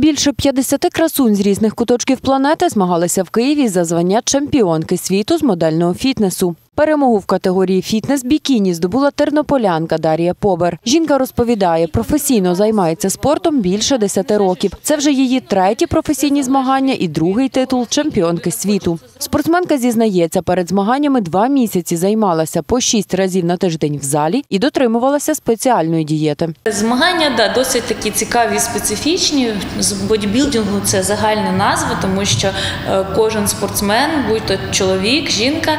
Більше 50 красунь з різних куточків планети змагалися в Києві за звання чемпіонки світу з модельного фітнесу. Перемогу в категорії фітнес-бікіні здобула тернополянка Дар'я Побер. Жінка розповідає, професійно займається спортом більше 10 років. Це вже її треті професійні змагання і другий титул чемпіонки світу. Спортсменка зізнається, перед змаганнями два місяці займалася по шість разів на тиждень в залі і дотримувалася спеціальної дієти. Змагання да, досить такі цікаві і специфічні. З бодібілдингу це загальна назва, тому що е, кожен спортсмен, будь то чоловік, жінка,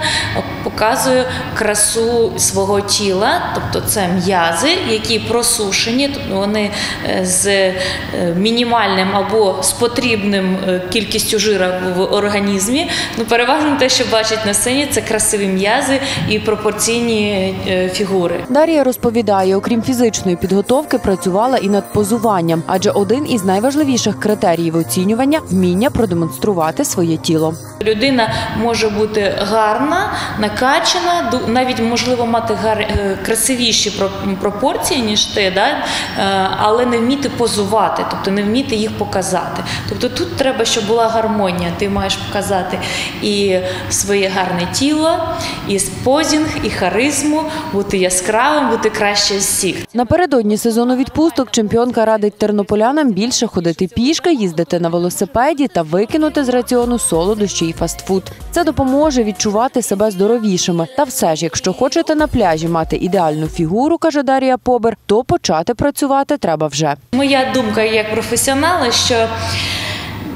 показує красу свого тіла, тобто це м'язи, які просушені, тобто вони е, з е, мінімальним або з потрібним е, кількістю жира в організмі. Ну, переважно те, що бачать на сцені, це красиві м'язи і пропорційні фігури. Дар'я розповідає, окрім фізичної підготовки, працювала і над позуванням, адже один із найважливіших критеріїв оцінювання вміння продемонструвати своє тіло. Людина може бути гарна, накачана, ду- навіть можливо мати гар... е, красивіші про- пропорції, ніж ти, да? е, але не вміти позувати, тобто не вміти їх показати. Тобто тут треба, щоб була гармонія. Ти маєш показати і своє гарне тіло, і позінг, і харизму, бути яскравим, бути краще всіх. Напередодні сезону відпусток чемпіонка радить тернополянам більше ходити пішки, їздити на велосипеді та викинути з раціону солодощі і фастфуд. Це допоможе відчувати себе здоровішими. Та все ж, якщо хочете на пляжі мати ідеальну фігуру, каже Дарія Побер, то почати працювати треба вже. Моя думка як професіонала, що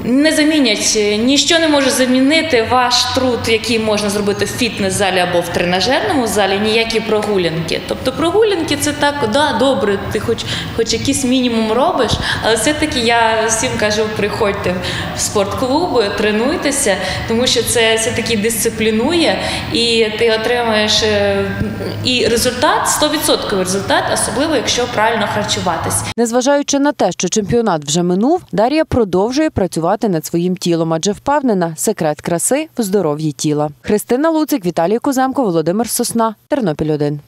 не замінять, ніщо не може замінити ваш труд, який можна зробити в фітнес-залі або в тренажерному залі, ніякі прогулянки. Тобто прогулянки це так, да, добре, ти хоч, хоч якийсь мінімум робиш, але все-таки я всім кажу, приходьте в спортклуби, тренуйтеся, тому що це все-таки дисциплінує, і ти отримаєш е, і результат, 100% результат, особливо якщо правильно харчуватись. Незважаючи на те, що чемпіонат вже минув, Дар'я продовжує працювати над своїм тілом, адже впевнена, секрет краси в здоров'ї тіла. Христина Луцик, Віталій Куземко, Володимир Сосна, Тернопіль 1.